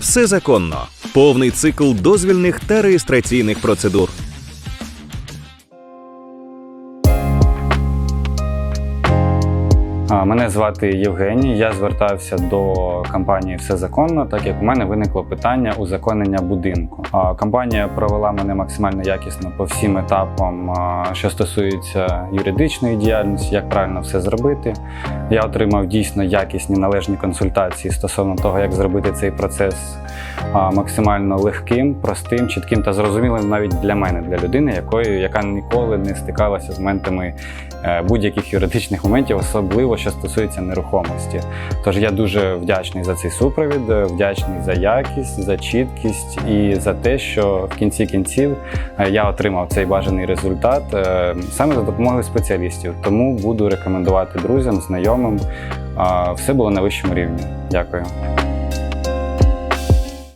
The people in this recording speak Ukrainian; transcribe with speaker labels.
Speaker 1: Все законно. Повний цикл дозвільних та реєстраційних процедур.
Speaker 2: Мене звати Євгеній. Я звертався до компанії Все законно, так як у мене виникло питання узаконення будинку. Компанія провела мене максимально якісно по всім етапам, що стосується юридичної діяльності, як правильно все зробити. Я отримав дійсно якісні належні консультації стосовно того, як зробити цей процес максимально легким, простим, чітким та зрозумілим навіть для мене, для людини, якої яка ніколи не стикалася з моментами е, будь-яких юридичних моментів, особливо що стосується нерухомості. Тож я дуже вдячний за цей супровід, е, вдячний за якість, за чіткість і за те, що в кінці кінців е, я отримав цей бажаний результат е, саме за допомогою спеціалістів. Тому буду рекомендувати друзям, знайомим. Все було на вищому рівні. Дякую.